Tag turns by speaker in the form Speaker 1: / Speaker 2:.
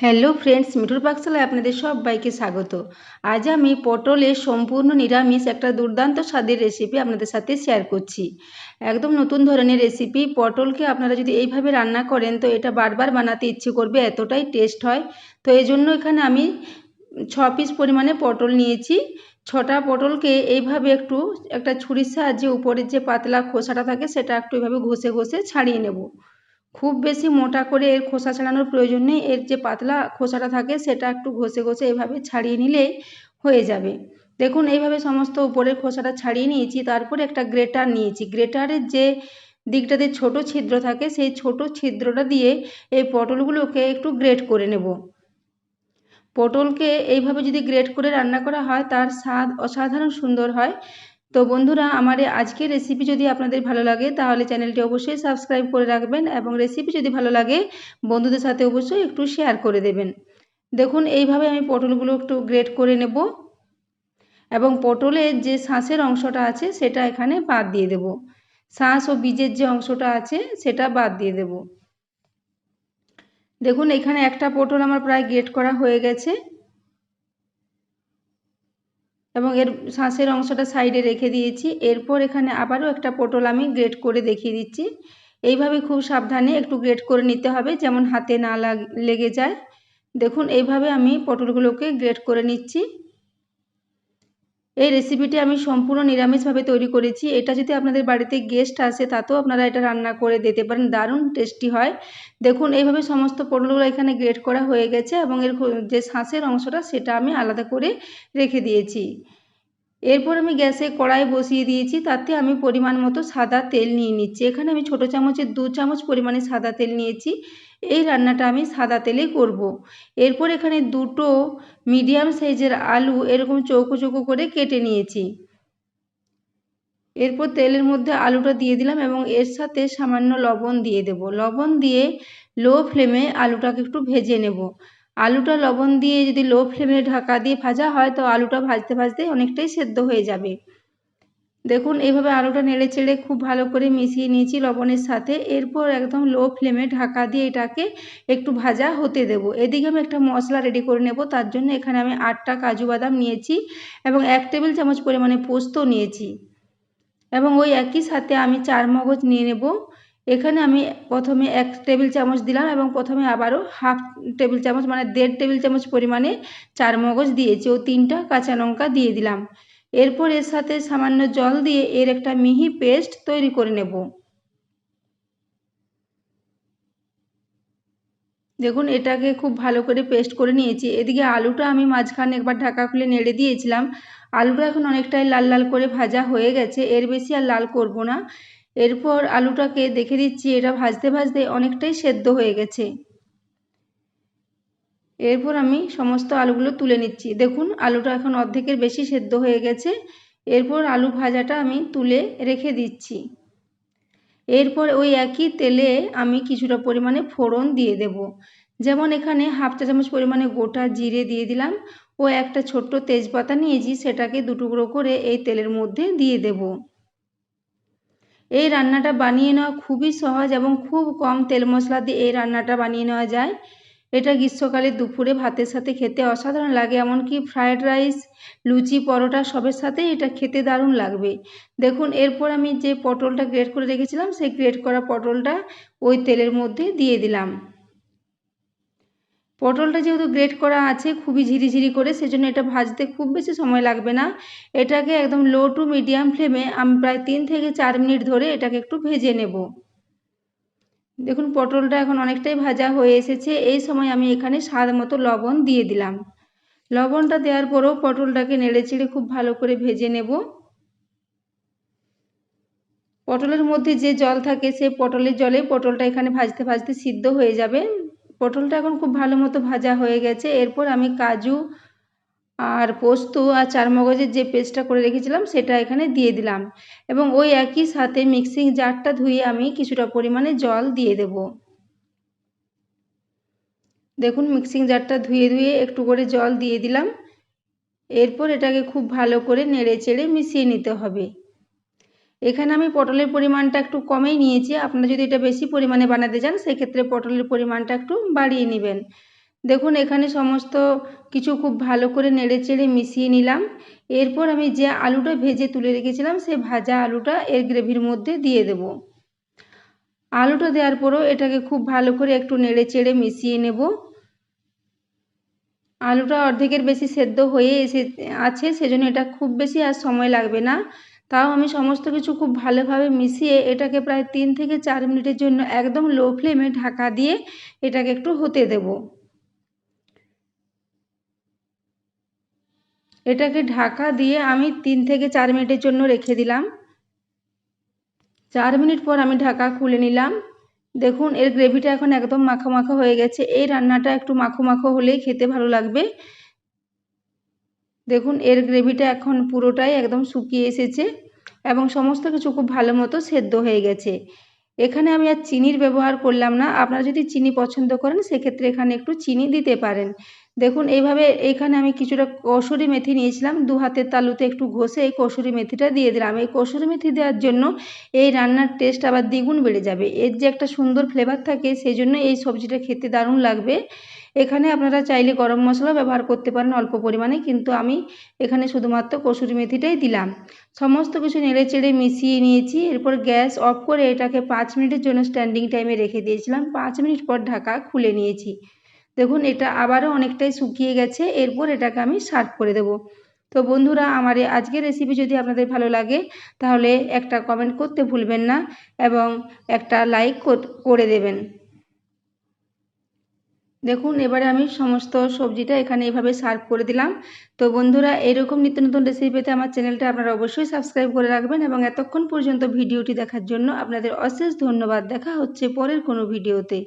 Speaker 1: Hello friends মিঠুর পাকশালায় আপনাদের সবাইকে স্বাগত। আজ আমি পটলের সম্পূর্ণ নিরামিষ একটা দুর্দান্ত স্বাদের রেসিপি আপনাদের সাথে শেয়ার করছি। একদম নতুন ধরনের রেসিপি পটলকে আপনারা যদি এইভাবে রান্না করেন, তো এটা বারবার বানাতে ইচ্ছে করবে, এতটাই টেস্ট হয়। তো এই জন্য এখানে আমি ছ পিস পরিমাণে পটল নিয়েছি। ছটা পটলকে এইভাবে একটু একটা ছুরির সাহায্যে উপরের যে পাতলা খোসাটা থাকে, সেটা একটু এভাবে ঘষে ঘষে ছাড়িয়ে নেব। খুব বেশি মোটা করে এর খোসা ছাড়ানোর প্রয়োজন নেই। এর যে পাতলা খোসাটা থাকে, সেটা একটু ঘষে ঘষে এভাবে ছাড়িয়ে নিলেই হয়ে যাবে। দেখুন, এইভাবে সমস্ত উপরের খোসাটা ছাড়িয়ে নিয়েছি, তারপরে একটা গ্রেটার নিয়েছি। গ্রেটারের যে দিকটাতে ছোট ছিদ্র থাকে, সেই ছোট ছিদ্রটা দিয়ে এই পটলগুলোকে একটু গ্রেট করে নেব। পটলকে এইভাবে যদি গ্রেট করে রান্না করা হয়, তার স্বাদ অসাধারণ সুন্দর হয়। তো বন্ধুরা, আমার আজকের রেসিপি যদি আপনাদের ভালো লাগে, তাহলে চ্যানেলটি অবশ্যই সাবস্ক্রাইব করে রাখবেন এবং রেসিপি যদি ভালো লাগে, বন্ধুদের সাথে অবশ্যই একটু শেয়ার করে দেবেন। দেখুন, এইভাবে আমি পটলগুলো একটু গ্রেট করে নেব এবং পটলের যে শাঁসের অংশটা আছে, সেটা এখানে বাদ দিয়ে দেব। শাঁস ও বীজের যে অংশটা আছে, সেটা বাদ দিয়ে দেব। দেখুন, এখানে একটা পটল আমার প্রায় গ্রেট করা হয়ে গেছে। এবং এর শাঁসের অংশটা সাইডে রেখে দিয়েছি। এরপর এখানে আবারও একটা পটল আমি গ্রেট করে দেখিয়ে দিচ্ছি। এইভাবে খুব সাবধানে একটু গ্রেট করে নিতে হবে, যেমন হাতে না লেগে যায়। দেখুন, এইভাবে আমি পটলগুলোকে গ্রেট করে নিচ্ছি। এই রেসিপিটি আমি সম্পূর্ণ নিরামিষভাবে তৈরি করেছি। এটা যদি আপনাদের বাড়িতে গেস্ট আসে, তাতেও আপনারা এটা রান্না করে দিতে পারেন। দারুণ টেস্টি হয়। দেখুন, এইভাবে সমস্ত পটলগুলো এখানে গ্রেট করা হয়ে গেছে এবং এর যে শাঁসের অংশটা, সেটা আমি আলাদা করে রেখে দিয়েছি। এরপর আমি গ্যাসে কড়াই বসিয়ে দিয়েছি। তাতে আমি পরিমাণ মতো সাদা তেল নিয়ে নিচ্ছি। এখানে আমি ছোট চামচের দু চামচ পরিমাণে সাদা তেল নিয়েছি। এই রান্নাটা আমি সাদা তেলেই করব। এরপর এখানে দুটো মিডিয়াম সাইজের আলু এরকম চৌকো চৌকো করে কেটে নিয়েছি। এরপর তেলের মধ্যে আলুটা দিয়ে দিলাম এবং এর সাথে সামান্য লবণ দিয়ে দেব। লবণ দিয়ে লো ফ্লেমে আলুটাকে একটু ভেজে নেব। আলুটা লবণ দিয়ে যদি লো ফ্লেমে ঢাকা দিয়ে ভাজা হয় তো আলুটা ভাজতে ভাজতে অনেকটাই সেদ্ধ হয়ে যাবে। দেখুন এইভাবে আলুটা নেড়ে চেড়ে খুব ভালো করে মিশিয়ে নিয়েছি লবণের সাথে। এরপর একদম লো ফ্লেমে ঢাকা দিয়ে এটাকে একটু ভাজা হতে দেব। এদিকে আমি একটা মশলা রেডি করে নেব, তার জন্য এখানে আমি আটটা কাজু বাদাম নিয়েছি এবং এক টেবিল চামচ পরিমাণে পোস্ত নিয়েছি। এবং ওই একই সাথে আমি চার মগজ নিয়ে নেব। এখানে আমি প্রথমে এক টেবিল চামচ দিলাম এবং প্রথমে আবারও হাফ টেবিল চামচ মানে দেড় টেবিল চামচ পরিমাণে চার মগজ দিয়েছি ও তিনটা কাঁচা লঙ্কা দিয়ে দিলাম। এরপর এর সাথে সামান্য জল দিয়ে এর একটা মিহি পেস্ট তৈরি করে নেব। দেখুন, এটাকে খুব ভালো করে পেস্ট করে নিয়েছি। এদিকে আলুটা আমি মাঝখানে একবার ঢাকা খুলে নেড়ে দিয়েছিলাম। আলুটা এখন অনেকটাই লাল লাল করে ভাজা হয়ে গেছে। এর বেশি আর লাল করব না। এরপর আলুটাকে দেখে দিচ্ছি, এটা ভাজতে ভাজতে অনেকটাই সেদ্ধ হয়ে গেছে। এরপর আমি সমস্ত আলুগুলো তুলে নিচ্ছি। দেখুন, আলুটা এখন অর্ধেকের বেশি সেদ্ধ হয়ে গেছে। এরপর আলু ভাজাটা আমি তুলে রেখে দিচ্ছি। এরপর ওই একই তেলে আমি কিছুটা পরিমাণে ফোড়ন দিয়ে দেব। যেমন এখানে হাফ চা চামচ পরিমাণে গোটা জিরে দিয়ে দিলাম ও একটা ছোট্ট তেজপাতা নিয়েছি, সেটাকে দুটুকরো করে এই তেলের মধ্যে দিয়ে দেব। এই রান্নাটা বানিয়ে নেওয়া খুবই সহজ এবং খুব কম তেল মশলা দিয়ে এই রান্নাটা বানিয়ে নেওয়া যায়। এটা গ্রীষ্মকালে দুপুরে ভাতের সাথে খেতে অসাধারণ লাগে, এমনকি ফ্রায়েড রাইস লুচি, পরোটা সবের সাথে এটা খেতে দারুণ লাগবে। দেখুন, এরপর আমি যে পটলটা গ্রেট করে রেখেছিলাম, সেই গ্রেট করা পটলটা ওই তেলের মধ্যে দিয়ে দিলাম। পটলটা যেহেতু গ্রেট করা আছে, খুবই ঝিরিঝিরি করে, সেজন্য এটা ভাজতে খুব বেশি সময় লাগবে না। এটাকে একদম লো টু মিডিয়াম ফ্লেমে আমি প্রায় তিন থেকে চার মিনিট ধরে এটাকে একটু ভেজে নেব। দেখুন, পটলটা এখন অনেকটাই ভাজা হয়ে এসেছে। এই সময় আমি এখানে স্বাদ মতো লবণ দিয়ে দিলাম। লবণটা দেওয়ার পরেও পটলটাকে নেড়ে চেড়ে খুব ভালো করে ভেজে নেব। পটলের মধ্যে যে জল থাকে, সে পটলের জলে পটলটা এখানে ভাজতে ভাজতে সিদ্ধ হয়ে যাবে। পটলটা এখন খুব ভালো মতো ভাজা হয়ে গেছে। এরপর আমি কাজু আর পোস্ত আর চারমগজের যে পেস্টটা করে রেখেছিলাম, সেটা এখানে দিয়ে দিলাম। এবং ওই একই সাথে মিক্সিং জারটা ধুয়ে আমি কিছুটা পরিমাণে জল দিয়ে দেব। দেখুন, মিক্সিং জারটা ধুয়ে ধুয়ে একটু করে জল দিয়ে দিলাম। এরপর এটাকে খুব ভালো করে নেড়ে চেড়ে মিশিয়ে নিতে হবে। এখানে আমি পটলের পরিমাণটা একটু কমেই নিয়েছি। আপনারা যদি এটা বেশি পরিমাণে বানাতে চান, সেক্ষেত্রে পটলের পরিমাণটা একটু বাড়িয়ে নেবেন। দেখুন, এখানে সমস্ত কিছু খুব ভালো করে নেড়ে চেড়ে মিশিয়ে নিলাম। এরপর আমি যে আলুটা ভেজে তুলে রেখেছিলাম সেই ভাজা আলুটা এর গ্রেভির মধ্যে দিয়ে দেব। আলুটা দেওয়ার পরও এটাকে খুব ভালো করে একটু নেড়ে চেড়ে মিশিয়ে নেব। আলুটা অর্ধেকের বেশি সেদ্ধ হয়ে এসে, আছে, সেজন্য এটা খুব বেশি আর সময় লাগবে না। তাও আমি সমস্ত কিছু খুব ভালোভাবে মিশিয়ে এটাকে প্রায় তিন থেকে চার মিনিটের জন্য একদম লো ফ্লেমে ঢাকা দিয়ে এটাকে একটু হতে দেব। এটাকে ঢাকা দিয়ে আমি তিন থেকে চার মিনিটের জন্য রেখে দিলাম। চার মিনিট পর আমি ঢাকা খুলে নিলাম। দেখুন, এর গ্রেভিটা এখন একদম মাখো মাখো হয়ে গেছে। এই রান্নাটা একটু মাখো মাখো হলেই খেতে ভালো লাগবে। দেখুন, এর গ্রেভিটা এখন পুরোটাই একদম শুকিয়ে এসেছে এবং সমস্ত কিছু খুব ভালো মতো সেদ্ধ হয়ে গেছে। এখানে আমি আর চিনির ব্যবহার করলাম না। আপনারা যদি চিনি পছন্দ করেন, সেক্ষেত্রে এখানে একটু চিনি দিতে পারেন। দেখুন, এইভাবে এইখানে আমি কিছুটা কসুরি মেথি নিয়েছিলাম। দু হাতের তালুতে একটু ঘষে এই কসুরি মেথিটা দিয়ে দিলাম। এই কসুরি মেথি দেওয়ার জন্য এই রান্নার টেস্ট আবার দ্বিগুণ বেড়ে যাবে। এর যে একটা সুন্দর ফ্লেভার থাকে, সেই জন্য এই সবজিটা খেতে দারুণ লাগবে। এখানে আপনারা চাইলে গরম মশলা ব্যবহার করতে পারেন অল্প পরিমাণে, কিন্তু আমি এখানে শুধুমাত্র কসুরি মেথিটাই দিলাম। সমস্ত কিছু নেড়ে চেড়ে মিশিয়ে নিয়েছি। এরপর গ্যাস অফ করে এটাকে পাঁচ মিনিটের জন্য স্ট্যান্ডিং টাইমে রেখে দিয়েছিলাম। পাঁচ মিনিট পর ঢাকা খুলে নিয়েছি। দেখুন, এটা আবারও অনেকটাই শুকিয়ে গেছে, এরপর এটাকে আমি সার্ভ করে দেব। তো বন্ধুরা, আমার এই আজকের রেসিপি যদি আপনাদের ভালো লাগে, তাহলে একটা কমেন্ট করতে ভুলবেন না এবং একটা লাইক করে দেবেন। দেখুন, এবারে আমি সমস্ত সবজিটা এখানে এভাবে সার্ভ করে দিলাম। তো বন্ধুরা, এরকম নিত্য নতুন রেসিপি পেতে আমার চ্যানেলটা আপনারা অবশ্যই সাবস্ক্রাইব করে রাখবেন এবং এতক্ষণ পর্যন্ত ভিডিওটি দেখার জন্য আপনাদের অশেষ ধন্যবাদ। দেখা হচ্ছে পরের কোনো ভিডিওতে